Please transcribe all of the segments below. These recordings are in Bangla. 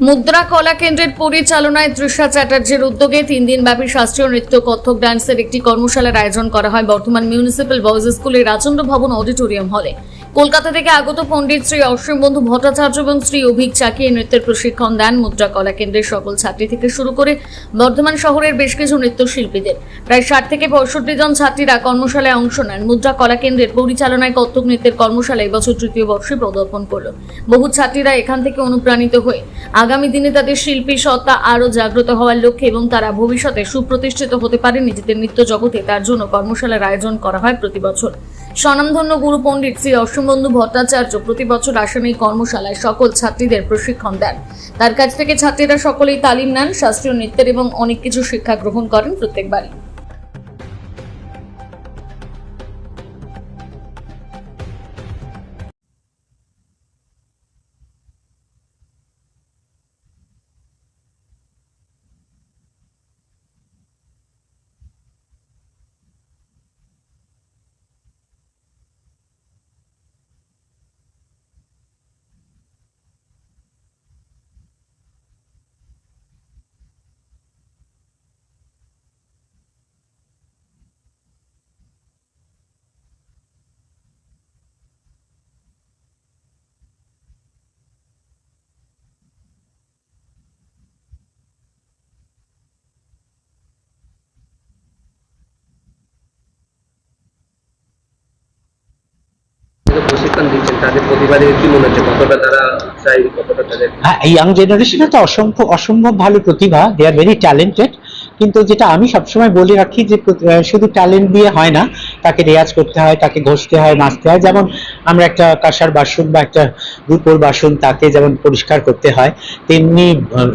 মুদ্রা কলা কেন্দ্রের পরিচালনায় তৃষা চ্যাটার্জির উদ্যোগে তিন দিন ব্যাপী শাস্ত্রীয় নৃত্য কত্থক ডান্সের একটি কর্মশালার আয়োজন করা হয় বর্তমান মিউনিসিপ্যাল বয়েজ স্কুলের রাজেন্দ্র ভবন অডিটোরিয়াম হলে। কলকাতা থেকে আগত পণ্ডিত শ্রী অসীম বন্ধু ভট্টাচার্য এবং শ্রী অভিক চাকি নৃত্যের প্রশিক্ষণ দেন মুদ্রা কলা কেন্দ্রের সকল ছাত্রী থেকে শুরু করে বর্ধমান শহরের বেশ কিছু নৃত্যশিল্পীদের। প্রায় ষাট থেকে পঁয়ষট্টি জন ছাত্রীরা কর্মশালায় অংশ নেন। মুদ্রা কলা কেন্দ্রের পরিচালনায় কত্থক নৃত্যের কর্মশালা এবছর তৃতীয় বর্ষে পদার্পণ করল। বহু ছাত্রীরা এখান থেকে অনুপ্রাণিত হয়ে আগামী দিনে তাদের শিল্পী সত্তা আরও জাগ্রত হওয়ার লক্ষ্যে এবং তারা ভবিষ্যতে সুপ্রতিষ্ঠিত হতে পারে নিজেদের নৃত্য জগতে, তার জন্য কর্মশালার আয়োজন করা হয় প্রতি বছর। স্বনামধন্য গুরু পণ্ডিত শ্রী অসীমবন্ধু ভট্টাচার্য প্রতি বছর আসেন এই কর্মশালায় সকল ছাত্রীদের প্রশিক্ষণ দেন। তার কাছ থেকে ছাত্রীরা সকলেই তালিম নেন, শাস্ত্রীয় নৃত্যের এবং অনেক কিছু শিক্ষা গ্রহণ করেন প্রত্যেকবারই। তাদের প্রতিবাদে কি মনে হচ্ছে? কতটা তারা উৎসাহী, কতটা তাদের হ্যাঁ ইয়াং জেনারেশনে তো অসম্ভব ভালো প্রতিভা। দে আর ভেরি ট্যালেন্টেড কিন্তু যেটা আমি সবসময় বলে রাখি যে শুধু ট্যালেন্ট দিয়ে হয় না, তাকে রেয়াজ করতে হয়, তাকে ঘষতে হয় নাচতে হয়। যেমন আমরা একটা কাঁসার বাসন বা একটা রূপোর বাসন তাকে যেমন পরিষ্কার করতে হয়, তেমনি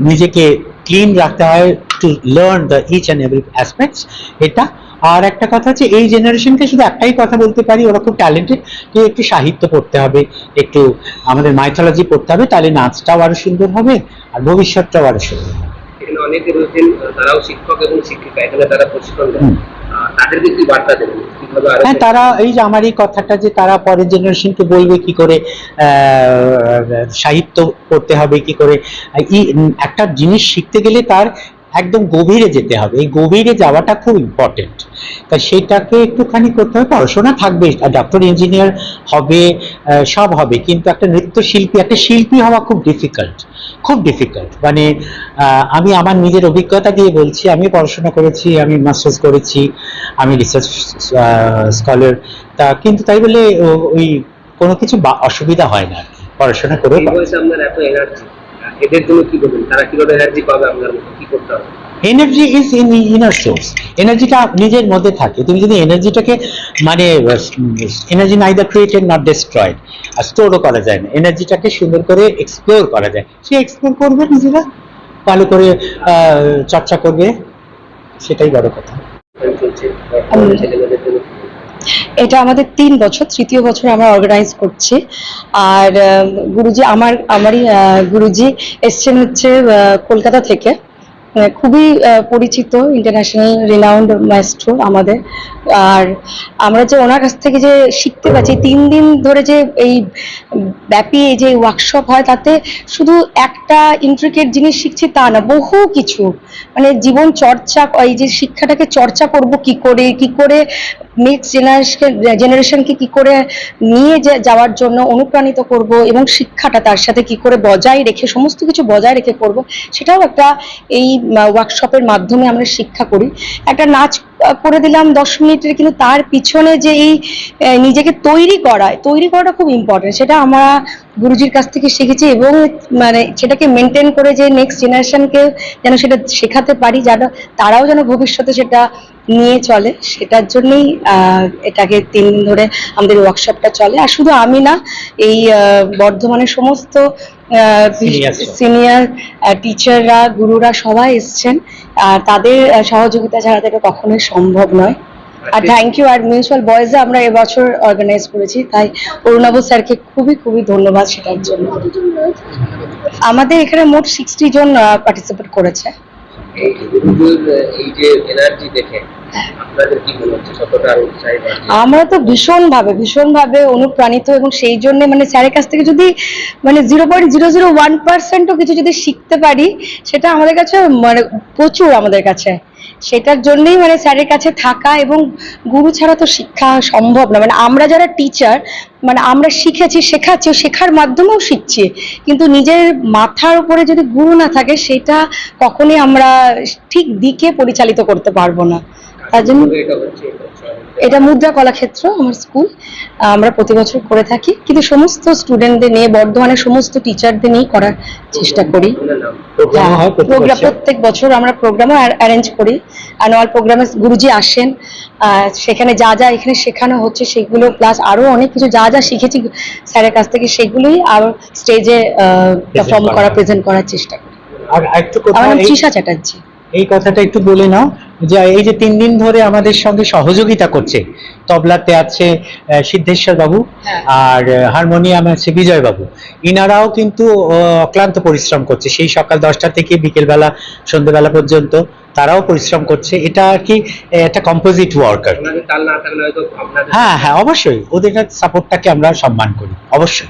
নিজেকে ক্লিন রাখতে হয় to learn the each and every aspects এটা আর একটা কথা হচ্ছে এই জেনারেশনকে শুধু একটাই কথা বলতে পারি ওরা খুব ট্যালেন্টেড যে একটু সাহিত্য পড়তে হবে একটু আমাদের মাইথোলজি পড়তে হবে তাহলে নাচটাও আরও সুন্দর হবে আর ভবিষ্যৎটাও আরও সুন্দর হবে। এখানে অনেকে রয়েছেন তারাও শিক্ষক এবং শিক্ষিকা এখানে তারা প্রশিক্ষণ দেন। তাদেরকে কি বার্তা দেবেন? হ্যাঁ তারা এই যে আমার এই কথাটা যে তারা পরের জেনারেশনকে বলবে কি করে আহ, সাহিত্য পড়তে হবে কি করে একটা জিনিস শিখতে গেলে তার একদম গভীরে যেতে হবে। এই গভীরে যাওয়াটা খুব ইম্পর্টেন্ট তা সেটাকে একটুখানি করতে হবে। পড়াশোনা থাকবে ডক্টর ইঞ্জিনিয়ার হবে সব হবে। কিন্তু একটা নৃত্যশিল্পী, একটা শিল্পী হওয়া খুব ডিফিকাল্ট খুব ডিফিকাল্ট মানে আমি আমার নিজের অভিজ্ঞতা দিয়ে বলছি, আমি পড়াশোনা করেছি, আমি মাস্টার্স করেছি, আমি রিসার্চ স্কলার তা কিন্তু তাই বলে ওই কোনো কিছু অসুবিধা হয় না পড়াশোনা করে আপনার এত এনার্জি এদের জন্য কি বলবেন তারা কীভাবে এনার্জি পাবে আপনার মতো কি করতে হবে? Energy is in inner source এনার্জিটা নিজের মধ্যে থাকে। তুমি যদি এনার্জিটাকে মানে energy neither created not destroyed আর স্টোরও করা যায় না। এনার্জিটাকে সুন্দর করে এক্সপ্লোর করা যায়। সে এক্সপ্লোর করবে নিজেরা ভালো করে আহ, চর্চা করবে সেটাই বড় কথা আমি চলছে বর্তমানে ছেলেমেয়েদের জন্য কি বলবেন? এটা আমাদের তিন বছর, তৃতীয় বছর আমরা অর্গানাইজ করছি। আর গুরুজি আমার, আমারই গুরুজি এসছেন হচ্ছে কলকাতা থেকে। খুবই পরিচিত ইন্টারন্যাশনাল রিনাউন্ড ম্যাস্ট্রো আমাদের। আর আমরা যে ওনার কাছ থেকে যে শিখতে পারছি, তিন দিন ধরে যে এই ব্যাপী যে ওয়ার্কশপ হয়, তাতে শুধু একটা ইন্ট্রিকেট জিনিস শিখছি তা না, বহু কিছু। মানে জীবন চর্চা, এই যে শিক্ষাটাকে চর্চা করব কি করে কি করে নেক্সট জেনারেশন জেনারেশনকে কি করে নিয়ে যাওয়ার জন্য অনুপ্রাণিত করব এবং শিক্ষাটা তার সাথে কি করে বজায় রেখে, সমস্ত কিছু বজায় রেখে করব, সেটাও একটা এই ওয়ার্কশপের মাধ্যমে আমরা শিক্ষা করি। একটা নাচ করে দিলাম দশ মিনিটের কিন্তু তার পিছনে যে এই নিজেকে তৈরি করা তৈরি করাটা খুব ইম্পর্টেন্ট সেটা আমরা গুরুজির কাছ থেকে শিখেছি এবং মানে সেটাকে মেনটেন করে যে নেক্সট জেনারেশনকে যেন সেটা শেখাতে পারি যারা তারাও যেন ভবিষ্যতে সেটা নিয়ে চলে। সেটার জন্যই আহ, এটাকে তিন দিন ধরে আমাদের ওয়ার্কশপটা চলে। আর শুধু আমি না এই বর্ধমানের সমস্ত। সিনিয়র টিচাররা গুরুরা সবাই এসছেন। আর তাদের সহযোগিতা ছাড়া তো এটা কখনোই সম্ভব নয়। আর থ্যাংক ইউ আর মিউচুয়াল বয়েজে আমরা এবছর অর্গানাইজ করেছি, তাই অরুণাব স্যারকে খুবই খুবই ধন্যবাদ সেটার জন্য। আমাদের এখানে মোট সিক্সটি জন পার্টিসিপেট করেছে। এই যে এনার্জি দেখে আমরা তো ভীষণভাবে ভীষণভাবে অনুপ্রাণিত এবং সেই জন্য মানে স্যারের কাছ থেকে যদি মানে zero point zero zero one পার্সেন্টও কিছু যদি শিখতে পারি, সেটা আমাদের কাছে মানে প্রচুর আমাদের কাছে। সেটার জন্যই মানে স্যারের কাছে থাকা এবং গুরু ছাড়া তো শিক্ষা সম্ভব না। মানে আমরা যারা টিচার মানে আমরা শিখেছি, শেখাচ্ছি শেখার মাধ্যমেও শিখছি। কিন্তু নিজের মাথার উপরে যদি গুরু না থাকে, সেটা কখনই আমরা ঠিক দিকে পরিচালিত করতে পারব না। তার জন্য এটা মুদ্রা কলাক্ষেত্র আমার স্কুল। আমরা প্রতি বছর করে থাকি। কিন্তু সমস্ত স্টুডেন্টদের নিয়ে বর্ধমানের সমস্ত টিচারদের নিয়েই করার চেষ্টা করি। প্রোগ্রাম হয় প্রোগ্রাম। প্রত্যেক বছর। আমরা প্রোগ্রামও অ্যারেঞ্জ করি। অ্যানুয়াল প্রোগ্রামে গুরুজি আসেন। আহ, সেখানে যা যা এখানে শেখানো হচ্ছে সেগুলো প্লাস আরও অনেক কিছু যা যা শিখেছি স্যারের কাছ থেকে সেগুলোই আবার স্টেজে পারফর্ম করা প্রেজেন্ট করার চেষ্টা করি। আমার নাম এই- তৃষা চ্যাটার্জি। এই কথাটা একটু বলে নাও। যে এই যে তিন দিন ধরে আমাদের সঙ্গে সহযোগিতা করছে তবলাতে আছে সিদ্ধেশ্বর বাবু হ্যাঁ। আর হারমোনিয়াম আছে বিজয় বাবু। ইনারাও কিন্তু অক্লান্ত পরিশ্রম করছে। সেই সকাল দশটা থেকে বিকেলবেলা সন্ধ্যেবেলা পর্যন্ত তারাও পরিশ্রম করছে। এটা আর কি একটা কম্পোজিট ওয়ার্কার হ্যাঁ হ্যাঁ অবশ্যই। ওদের সাপোর্টটাকে আমরা সম্মান করি অবশ্যই।